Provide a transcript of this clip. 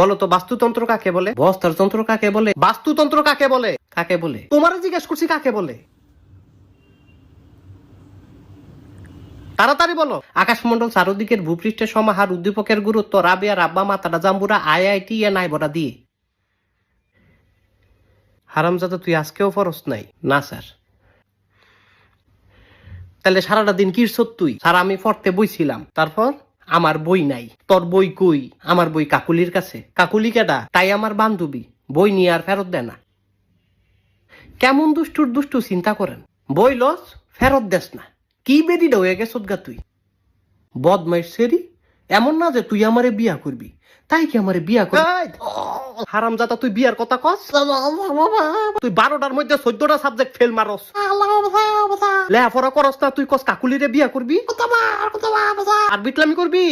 বলো তো বাস্তুতন্ত্র কাকে বলে? বস্তার তন্ত্র কাকে বলে? বাস্তুতন্ত্র কাকে বলে? কাকে বলে? তোমার জিজ্ঞেস করছি, কাকে বলে? তাড়াতাড়ি বলো। আকাশমন্ডল চারদিকের সমাহার উদ্দীপকের গুরুত্ব, রাবিয়া, রাব্বা জাম্বুরা, আইআইটি এ দিয়ে। তুই আজকেও ফরস নাই? না, স্যার। তাহলে সারাটা দিন কি তুই? আমি পড়তে বইছিলাম। তারপর? আমার বই নাই। তোর বই কই? আমার বই কাকুলির কাছে। কাকুলি কেডা? তাই আমার বান্ধবী। বই নিয়ে আর ফেরত দেয় না। কেমন দুষ্টুর দুষ্টু চিন্তা করেন? বই লস, ফেরত দেস না। কি বেদি হয়ে গেছ গা তুই? বদমাইশ সেরি এমন না যে তুই আমারে বিয়া করবি। তাই কি আমারে বিয়া করবি হারাম জাদা তুই বিয়ার কথা কস? তুই বারোটার মধ্যে চোদ্দটা সাবজেক্ট ফেল মারস। লেহাপড়া করস না, তুই কস কাকুলিরে বিয়া করবি? আর বিটলামি করবি?